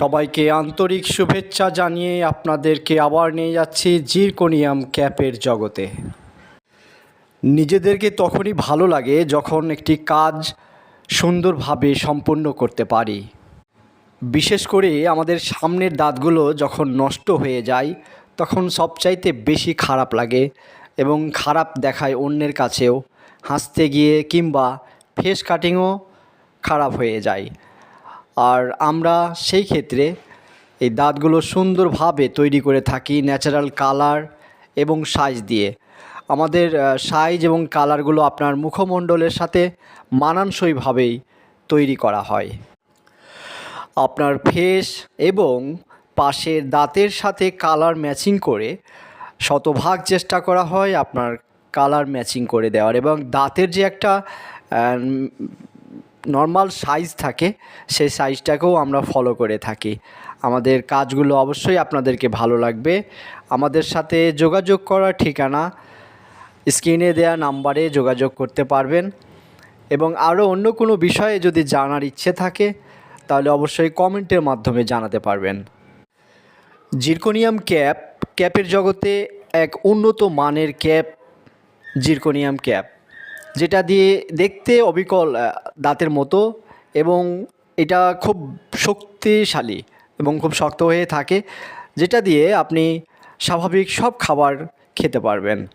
সবাইকে আন্তরিক শুভেচ্ছা জানিয়ে আপনাদেরকে আবার নিয়ে যাচ্ছি জিরকোনিয়াম ক্যাপের জগতে। নিজেদেরকে তখনই ভালো লাগে যখন একটি কাজ সুন্দরভাবে সম্পন্ন করতে পারি। বিশেষ করে আমাদের সামনের দাঁতগুলো যখন নষ্ট হয়ে যায়, তখন সবচাইতে বেশি খারাপ লাগে এবং খারাপ দেখায় অন্যের কাছেও। হাসতে গিয়ে কিংবা ফেস কাটিংও খারাপ হয়ে যায়। আর আমরা সেই ক্ষেত্রে এই দাঁতগুলো সুন্দরভাবে তৈরি করে থাকি ন্যাচারাল কালার এবং সাইজ দিয়ে। আমাদের সাইজ এবং কালারগুলো আপনার মুখমণ্ডলের সাথে মানানসইভাবেই তৈরি করা হয়। আপনার ফেস এবং পাশের দাঁতের সাথে কালার ম্যাচিং করে শতভাগ চেষ্টা করা হয় আপনার কালার ম্যাচিং করে দেওয়ার এবং দাঁতের যে একটা নর্মাল সাইজ থাকে, সেই সাইজটাকেও আমরা ফলো করে থাকি। আমাদের কাজগুলো অবশ্যই আপনাদেরকে ভালো লাগবে। আমাদের সাথে যোগাযোগ করার ঠিকানা স্ক্রিনে দেওয়া নাম্বারে যোগাযোগ করতে পারবেন। এবং আরও অন্য কোনো বিষয়ে যদি জানার ইচ্ছে থাকে, তাহলে অবশ্যই কমেন্টের মাধ্যমে জানাতে পারবেন। জিরকোনিয়াম ক্যাপ ক্যাপের জগতে এক উন্নত মানের ক্যাপ জিরকোনিয়াম ক্যাপ যেটা দিয়ে দেখতে অবিকল দাঁতের মতো এবং এটা খুব শক্তিশালী এবং খুব শক্ত হয়ে থাকে যেটা দিয়ে আপনি স্বাভাবিক সব খাবার খেতে পারবেন।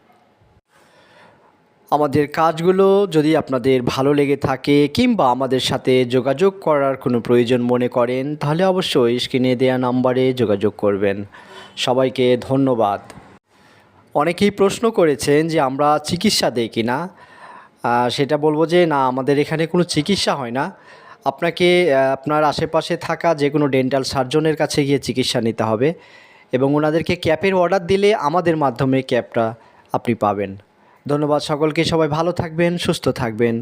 আমাদের কাজগুলো যদি আপনাদের ভালো লেগে থাকে কিংবা আমাদের সাথে যোগাযোগ করার কোনো প্রয়োজন মনে করেন তাহলে অবশ্যই স্ক্রিনে দেওয়া নাম্বারে যোগাযোগ করবেন। সবাইকে ধন্যবাদ। অনেকেই প্রশ্ন করেছেন যে আমরা চিকিৎসা দেই কি না আহ, সেটা বলব যে না, আমাদের এখানে কোনো চিকিৎসা হয় না। আপনাকে আপনার আশেপাশে থাকা যে কোনো ডেন্টাল সার্জনের কাছে গিয়ে চিকিৎসা নিতে হবে এবং ওনাদেরকে ক্যাপের অর্ডার দিলে আমাদের মাধ্যমে ক্যাপটা আপনি পাবেন। ধন্যবাদ সকলকে, সবাই ভালো থাকবেন, সুস্থ থাকবেন।